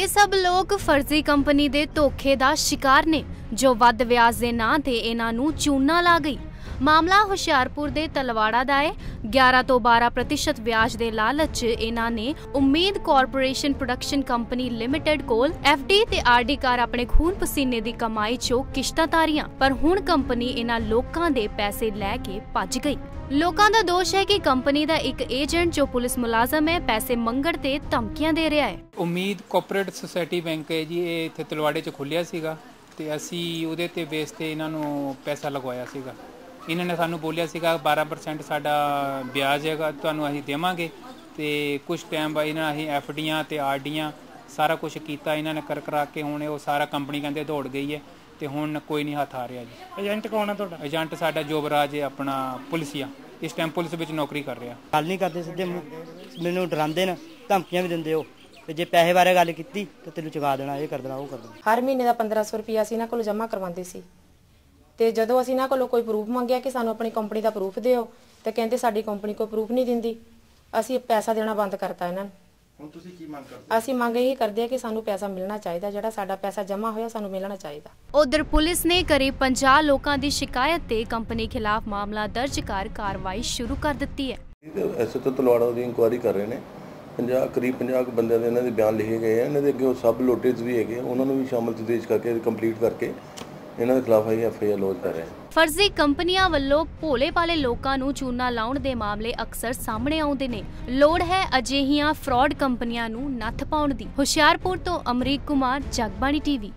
ਇਹ ਸਭ ਲੋਕ ਫਰਜ਼ੀ ਕੰਪਨੀ ਦੇ ਧੋਖੇ ਦਾ ਸ਼ਿਕਾਰ ਨੇ, ਜੋ ਵੱਧ ਵਿਆਜ ਦੇ ਨਾਂ ਤੇ ਇਹਨਾਂ ਨੂੰ ਚੂਨਾ ਲਾ ਗਈ। ਮਾਮਲਾ ਹੁਸ਼ਿਆਰਪੁਰ ਦੇ ਤਲਵਾੜਾ ਦਾ ਹੈ। 11 ਤੋਂ 12% ਵਿਆਜ ਦੇ ਲਾਲਚ 'ਚ ਇਹਨਾਂ ਨੇ Umeed corporation production company limited ਕੋਲ ਡੀ ਤੇ ਆਰਡੀ ਕਾਰ ਆਪਣੇ ਖੂਨ ਪਸੀਨੇ ਦੀ ਕਮਾਈ 'ਚੋਂ ਕਿਸ਼ਤਾਂ ਤਾਰੀਆਂ, ਪਰ ਹੁਣ ਕੰਪਨੀ ਇਹਨਾਂ ਲੋਕਾਂ ਦੇ ਪੈਸੇ ਲੈ ਕੇ ਭੱਜ ਗਈ। ਲੋਕਾਂ ਦਾ ਦੋਸ਼ ਹੈ ਕਿ ਕੰਪਨੀ ਦਾ ਇੱਕ ਏਜੰਟ ਜੋ ਪੁਲਿਸ ਮੁਲਾਜ਼ਮ ਹੈ, ਪੈਸੇ ਮੰਗਣ ਤੇ ਧਮਕੀਆਂ ਦੇ ਰਿਹਾ ਹੈ। ਉਮੀਦ ਕੋਆਪਰੇਟਿਵ ਸੁਸਾਇਟੀ ਬੈਂਕ ਹੈ ਜੀ, ਇਹ ਇੱਥੇ ਤਲਵਾੜੇ 'ਚ ਖੁੱਲਿਆ ਸੀਗਾ ਤੇ ਅਸੀਂ ਉਹਦੇ ਤੇ ਬੇਸ ਤੇ ਇਹਨਾਂ ਨੂੰ ਪੈਸਾ ਲਗਵਾਇਆ ਸੀਗਾ। ਇਹਨਾਂ ਨੇ ਸਾਨੂੰ ਬੋਲਿਆ ਸੀਗਾ 12% ਸਾਡਾ ਵਿਆਜ ਹੈਗਾ ਤੁਹਾਨੂੰ ਅਸੀਂ ਦੇਵਾਂਗੇ। ਤੇ ਕੁਝ ਟਾਈਮ ਬਾਅਦ ਇਹਨਾਂ ਅਸੀਂ ਐਫਡੀਆਂ ਤੇ ਆਰਡੀਆਂ ਸਾਰਾ ਕੁਝ ਕੀਤਾ ਇਹਨਾਂ ਨੇ ਕਰ ਕਰਾ ਕੇ ਹੁਣ ਉਹ ਸਾਰਾ ਕੰਪਨੀ ਕਹਿੰਦੇ ਦੌੜ ਗਈ ਹੈ ਤੇ ਹੁਣ ਕੋਈ ਨਹੀਂ ਹੱਥ ਆ ਰਿਹਾ ਜੀ। ਏਜੰਟ ਕੌਣ ਹੈ ਤੁਹਾਡਾ? ਏਜੰਟ ਸਾਡਾ ਜੋਬਰਾਜ ਹੈ ਆਪਣਾ ਪੁਲਿਸੀਆ ਇਸ ਟਾਈਮ ਪੁਲਿਸ ਵਿੱਚ ਨੌਕਰੀ ਕਰ ਰਿਹਾ। ਗੱਲ ਨਹੀਂ ਕਰਦੇ ਸਿੱਧੇ ਮੈਨੂੰ ਡਰਾਉਂਦੇ ਨੇ ਧਮਕੀਆਂ ਵੀ ਦਿੰਦੇ ਹੋ ਤੇ ਜੇ ਪੈਸੇ ਬਾਰੇ ਗੱਲ ਕੀਤੀ ਤਾਂ ਤੈਨੂੰ ਚੁਕਾ ਦੇਣਾ ਇਹ ਕਰ ਦੇਣਾ ਉਹ ਕਰ ਦੇਣਾ। ਹਰ ਮਹੀਨੇ ਦਾ 1500 ਰੁਪਿਆ ਅਸੀਂ ਇਹਨਾਂ ਕੋਲੋਂ ਜਮ੍ਹਾਂ ਕਰਵਾਉਂਦੇ ਸੀ। ਤੇ ਜਦੋਂ ਅਸੀਂ ਇਹਨਾਂ ਕੋਲੋਂ ਕੋਈ ਪ੍ਰੂਫ ਮੰਗਿਆ ਕਿ ਸਾਨੂੰ ਆਪਣੀ ਕੰਪਨੀ ਦਾ ਪ੍ਰੂਫ ਦਿਓ ਤੇ ਕਹਿੰਦੇ ਸਾਡੀ ਕੰਪਨੀ ਕੋਈ ਪ੍ਰੂਫ ਨਹੀਂ ਦਿੰਦੀ ਅਸੀਂ ਪੈਸਾ ਦੇਣਾ ਬੰਦ ਕਰਤਾ ਇਹਨਾਂ ਨੂੰ। ਹੁਣ ਤੁਸੀਂ ਕੀ ਮੰਗ ਕਰਦੇ ਅਸੀਂ ਮੰਗ ਇਹੀ ਕਰਦੇ ਆ ਕਿ ਸਾਨੂੰ ਪੈਸਾ ਮਿਲਣਾ ਚਾਹੀਦਾ ਜਿਹੜਾ ਸਾਡਾ ਪੈਸਾ ਜਮ੍ਹਾਂ ਹੋਇਆ ਸਾਨੂੰ ਮਿਲਣਾ ਚਾਹੀਦਾ। ਉਧਰ ਪੁਲਿਸ ਨੇ ਕਰੀਬ 50 ਲੋਕਾਂ ਦੀ ਸ਼ਿਕਾਇਤ ਤੇ ਕੰਪਨੀ ਖਿਲਾਫ ਮਾਮਲਾ ਦਰਜ ਕਰ ਕਾਰਵਾਈ ਸ਼ੁਰੂ ਕਰ ਦਿੱਤੀ ਹੈ। ਐਸੇ ਤੋਂ ਤਲਵਾੜਾ ਦੀ ਇਨਕੁਆਇਰੀ ਕਰ ਰਹੇ ਨੇ। 50 ਕਰੀਬ 50 ਕੁ ਬੰਦਿਆਂ ਦੇ ਇਹਨਾਂ ਦੇ ਬਿਆਨ ਲਿਖੇ ਗਏ ਆ। ਇਹਨਾਂ ਦੇ ਅੱਗੇ ਉਹ ਸਬ ਲੋਟੇਜ ਵੀ ਹੈਗੇ ਉਹਨਾਂ ਨੂੰ ਵੀ ਸ਼ਾਮਲ ਤਦੇਸ਼ ਕਰਕੇ ਕੰਪਲੀਟ ਕਰਕੇ ਇਹਨਾਂ ਦੇ ਖਿਲਾਫ ਅਸੀਂ ਐਫ ਆਈ ਆਰ ਲੌਂਚ ਕਰ ਰਹੇ ਹਾਂ। ਫਰਜ਼ੀ ਕੰਪਨੀਆਂ ਵੱਲੋਂ ਭੋਲੇ ਭਾਲੇ ਲੋਕਾਂ ਨੂੰ ਚੂਨਾ ਲਾਉਣ ਦੇ ਮਾਮਲੇ ਅਕਸਰ ਸਾਹਮਣੇ ਆਉਂਦੇ ਨੇ। ਲੋੜ ਹੈ ਅਜਿਹੀਆਂ ਫਰਾਡ ਕੰਪਨੀਆਂ ਨੂੰ ਨੱਥ ਪਾਉਣ ਦੀ। ਹੁਸ਼ਿਆਰਪੁਰ ਤੋਂ ਅਮਰੀਕ ਕੁਮਾਰ, ਜਗਬਾਣੀ ਟੀਵੀ।